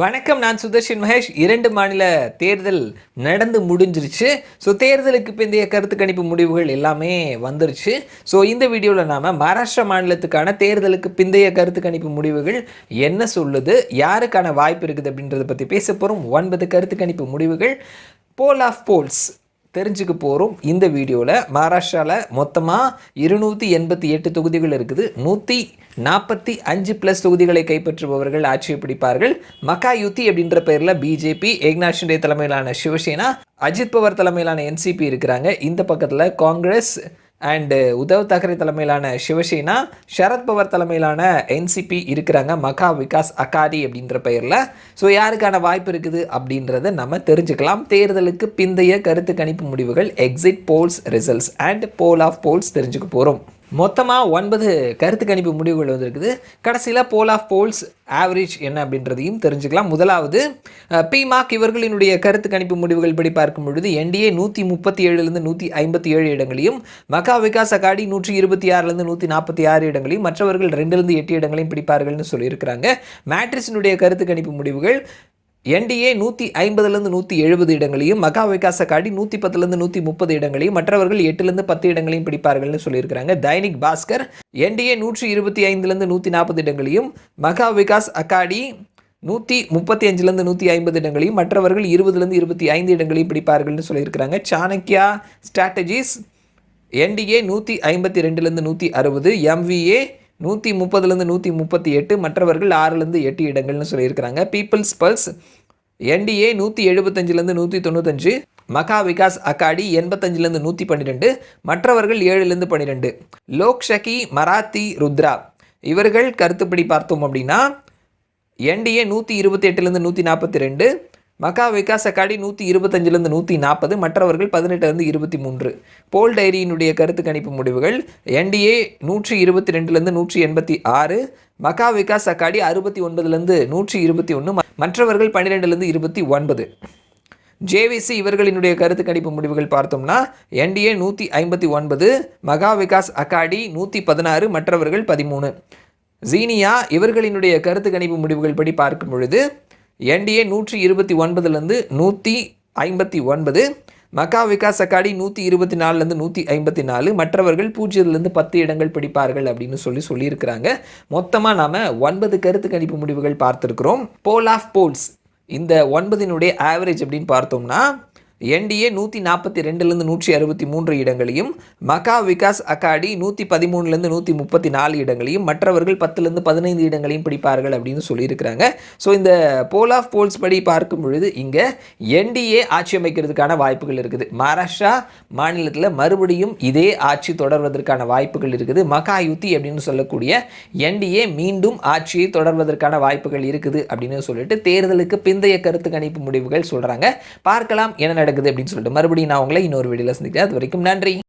வணக்கம் நான் சுதர்ஷன் மகேஷ். இரண்டு மாநில தேர்தல் நடந்து முடிஞ்சிருச்சு. ஸோ தேர்தலுக்கு பிந்தைய கருத்து கணிப்பு முடிவுகள் எல்லாமே வந்துருச்சு. ஸோ இந்த வீடியோவில் நாம் மகாராஷ்டிரா மாநிலத்துக்கான தேர்தலுக்கு பிந்தைய கருத்து கணிப்பு முடிவுகள் என்ன சொல்லுது யாருக்கான வாய்ப்பு இருக்குது அப்படின்றத பற்றி பேச போகிறோம் ஒன்பது கருத்து கணிப்பு முடிவுகள். போல் ஆஃப் போல்ஸ் தெரிஞ்சுக்க போகிறோம் இந்த வீடியோவில் மகாராஷ்டிராவில் மொத்தமாக இருநூற்றி எண்பத்தி எட்டு தொகுதிகள் இருக்குது. நூற்றி நாற்பத்தி அஞ்சு ப்ளஸ் தொகுதிகளை கைப்பற்றுபவர்கள் ஆட்சியை பிடிப்பார்கள் மக்கா யுத்தி அப்படின்ற பெயரில் பிஜேபி ஏக்நாத் ஷிண்டே தலைமையிலான சிவசேனா அஜித் பவர் தலைமையிலான என்சிபி இருக்கிறாங்க. இந்த பக்கத்தில் காங்கிரஸ் அண்டு uh, உத்தவ் தாக்கரே தலைமையிலான சிவசேனா சரத்பவர் தலைமையிலான என்சிபி இருக்கிறாங்க மகா விகாஸ் அகாடி அப்படின்ற பெயரில். ஸோ யாருக்கான வாய்ப்பு இருக்குது அப்படின்றத நம்ம தெரிஞ்சுக்கலாம். தேர்தலுக்கு பிந்தைய கருத்து கணிப்பு முடிவுகள் exit polls results and poll of polls தெரிஞ்சுக்க போகிறோம் மொத்தமாக ஒன்பது கருத்து கணிப்பு முடிவுகள் வந்திருக்குது. கடைசியில் போல் ஆஃப் போல்ஸ் ஆவரேஜ் என்ன அப்படின்றதையும் தெரிஞ்சுக்கலாம். முதலாவது பிமாக் இவர்களினுடைய கருத்து கணிப்பு முடிவுகள் படி பார்க்கும் பொழுது என்டிஏ நூற்றி முப்பத்தி ஏழுலேருந்து நூற்றி ஐம்பத்தி ஏழு இடங்களையும் மக்கா விகாஸ் அகாடி நூற்றி இருபத்தி ஆறுலேருந்து நூற்றி நாற்பத்தி ஆறு இடங்களையும் மற்றவர்கள் ரெண்டுலேருந்து எட்டு இடங்களையும் பிடிப்பார்கள்னு சொல்லியிருக்கிறாங்க. மேட்ரிஸினுடைய கருத்து கணிப்பு முடிவுகள் என்டிஏ நூற்றி ஐம்பதுலேருந்து நூற்றி எழுபது இடங்களையும் மகா விகாஸ் காடி நூற்றி பத்துலேருந்து நூற்றி முப்பது இடங்களையும் மற்றவர்கள் எட்டுலேருந்து பத்து இடங்களையும் பிடிப்பார்கள்னு சொல்லியிருக்கிறாங்க. தைனிக் பாஸ்கர் என்டிஏ நூற்றி இருபத்தி ஐந்துலேருந்து நூற்றி நாற்பது இடங்களையும் மகா விகாஸ் அகாடி நூற்றி முப்பத்தி அஞ்சுலேருந்து நூற்றி ஐம்பது இடங்களையும் மற்றவர்கள் இருபதுலேருந்து இருபத்தி ஐந்து இடங்களையும் பிடிப்பார்கள்னு சொல்லியிருக்கிறாங்க. சாணக்கியா ஸ்ட்ராட்டஜிஸ் என்டிஏ நூற்றி ஐம்பத்தி ரெண்டுலேருந்து நூற்றி அறுபது எம்விஏ நூற்றி முப்பதுலேருந்து நூற்றி முப்பத்தி எட்டு மற்றவர்கள் ஆறுலேருந்து எட்டு இடங்கள்னு சொல்லியிருக்கிறாங்க. பீப்புள்ஸ் பல்ஸ் என்டிஏ நூற்றி எழுபத்தஞ்சிலேருந்து நூற்றி தொண்ணூத்தஞ்சு மகா விகாஸ் அகாடி எண்பத்தஞ்சிலேருந்து நூற்றி பன்னிரெண்டு மற்றவர்கள் ஏழுலேருந்து பன்னிரெண்டு. லோக்ஷகி மராத்தி ருத்ரா இவர்கள் கருத்துப்படி பார்த்தோம் அப்படின்னா என்டிஏ நூற்றி இருபத்தி எட்டுலேருந்து நூற்றி நாற்பத்தி ரெண்டு மக்கா விகாஸ் அக்காடி நூற்றி இருபத்தஞ்சிலேருந்து நூற்றி நாற்பது மற்றவர்கள் பதினெட்டுலேருந்து இருபத்தி மூன்று. போல் டைரியினுடைய கருத்து கணிப்பு முடிவுகள் என்டிஏ நூற்றி இருபத்தி ரெண்டுலேருந்து நூற்றி எண்பத்தி ஆறு மக்கா விகாஸ் அகாடி அறுபத்தி ஒன்பதுலேருந்து நூற்றி இருபத்தி ஒன்று மற்றவர்கள் பன்னிரெண்டுலேருந்து இருபத்தி ஒன்பது. ஜேவிசி இவர்களினுடைய கருத்து கணிப்பு முடிவுகள் பார்த்தோம்னா என்டிஏ நூற்றி ஐம்பத்தி ஒன்பது மகா விகாஸ் அகாடி நூற்றி பதினாறு மற்றவர்கள் பதிமூணு. ஜீனியா இவர்களினுடைய கருத்து கணிப்பு முடிவுகள் படி பார்க்கும் பொழுது என்டிஏ நூற்றி இருபத்தி ஒன்பதுலேருந்து நூற்றி ஐம்பத்தி ஒன்பது மக்கா விகாஸ் அகாடி நூற்றி இருபத்தி நாலுலேருந்து நூற்றி ஐம்பத்தி நாலு மற்றவர்கள் பூஜ்ஜியத்துலேருந்து பத்து இடங்கள் பிடிப்பார்கள் அப்படின்னு சொல்லி சொல்லியிருக்கிறாங்க. மொத்தமாக நாம் ஒன்பது கருத்து கணிப்பு முடிவுகள் பார்த்துருக்குறோம். போல் ஆஃப் போல்ஸ் இந்த ஒன்பதினுடைய ஆவரேஜ் அப்படின்னு பார்த்தோம்னா என்டிஏ நூற்றி நாற்பத்தி ரெண்டுலேருந்து நூற்றி அறுபத்தி மூன்று இடங்களையும் மக்கா விகாஸ் அகாடி நூற்றி பதிமூணுலேருந்து நூற்றி முப்பத்தி நாலு இடங்களையும் மற்றவர்கள் பத்துலேருந்து பதினைந்து இடங்களையும் பிடிப்பார்கள் அப்படின்னு சொல்லியிருக்கிறாங்க. ஸோ இந்த போல் ஆஃப் போல்ஸ் படி பார்க்கும் பொழுது இங்கே என்டிஏ ஆட்சி அமைக்கிறதுக்கான வாய்ப்புகள் இருக்குது. மகாராஷ்டிரா மாநிலத்தில் மறுபடியும் இதே ஆட்சி தொடர்வதற்கான வாய்ப்புகள் இருக்குது. மக்கா யுத்தி அப்படின்னு சொல்லக்கூடிய என்டிஏ மீண்டும் ஆட்சியை தொடர்வதற்கான வாய்ப்புகள் இருக்குது அப்படின்னு சொல்லிட்டு தேர்தலுக்கு பிந்தைய கருத்து கணிப்பு முடிவுகள் சொல்கிறாங்க பார்க்கலாம் என்ன நடக்குது அப்படின்னு சொல்லிட்டு மறுபடியும் நான் உங்களை இன்னொரு வீடியோவில் சந்திக்கிறேன். அது வரைக்கும் நன்றி.